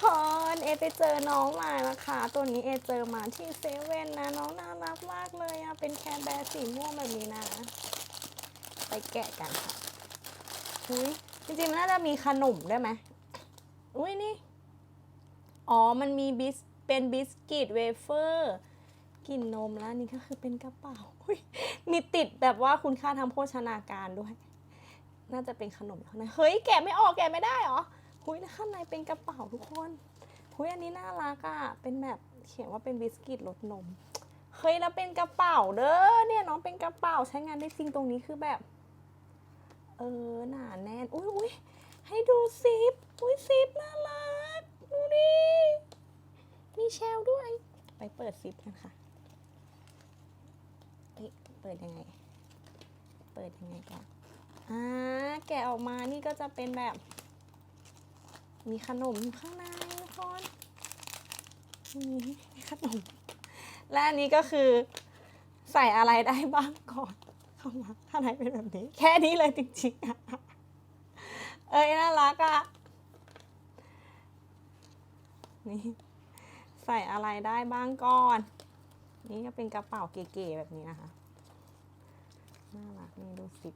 คนเอไปเจอน้องมานะคะ ตัวนี้เอเจอมาที่เซเว่นนะ น้องน่ารักมากเลยอะเป็นแคร์แบร์สีม่วงแบบนี้นะ ไปแกะกันค่ะอุ้ยจริงๆมันน่าจะมีขนมได้ไหมอุ้ยนี่ อ๋อ มันมีบิสเป็นบิสกิตเวเฟอร์กลิ่นนมแล้วนี่ก็คือเป็นกระเป๋าอุ๊ยมีติดแบบว่าคุณค่าทางโภชนาการด้วย น่าจะเป็นขนมข้างในเฮ้ยแกะไม่ออกแกะไม่ได้หรอ หุยข้างในเป็นกระเป๋าทุกคนหุยอันนี้น่ารักอะเป็นแบบเขียนว่าเป็นบิสกิตรสนมเฮ้ยแล้วเป็นกระเป๋าเด้อเนี่ยน้องเป็นกระเป๋าใช้งานได้จริงตรงนี้คือแบบ เออหนาแน่นอุ้ยอุ้ยให้ดูซิปอุ้ยซิปน่ารักดูดิมีเชลด้วย ไปเปิดซิปกันค่ะเฮ้ยเปิดยังไง เปิดยังไงก่อนอ่าแกะออกมานี่ก็จะเป็นแบบ มีขนมข้างในทุกคนมีขนม และอันนี้ก็คือใส่อะไรได้บ้างก่อนเข้ามาข้างในเป็นแบบนี้ แค่นี้เลยจริงๆอะเอ้ยน่ารักอะนี่ใส่อะไรได้บ้างก่อน นี่ก็เป็นกระเป๋าเก๋ๆแบบนี้นะคะ น่ารักนี่ดูสิ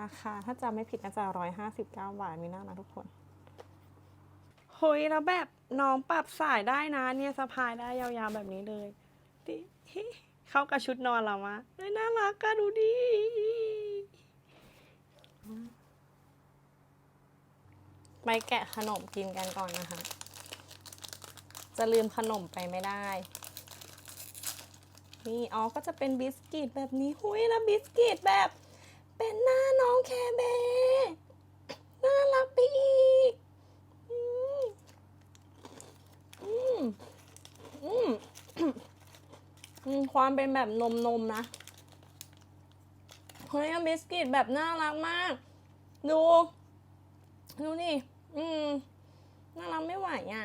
ราคาถ้าจำไม่ผิดน่าจะร้อยห้าสิบเก้าบาทมีน่านะทุกคนเฮ้ยแล้วแบบน้องปรับสายได้นะเนี่ยสะพายได้ยาวๆแบบนี้เลยดิเข้ากับชุดนอนเรามะเฮ้ยน่ารักอะดูดิไปแกะขนมกินกันก่อนนะคะ จะลืมขนมไปไม่ได้ นี่อ๋อก็จะเป็นบิสกิตแบบนี้ หุยแล้วบิสกิตแบบ เป็นหน้าน้องแคร์แบน่ารักไปอีก อืม อืม อืม ความเป็นแบบนมนมนะเฮ้ยบิสกิตแบบน่ารักมาก ดู ดูนี่ อืม น่ารักไม่ไหวอะ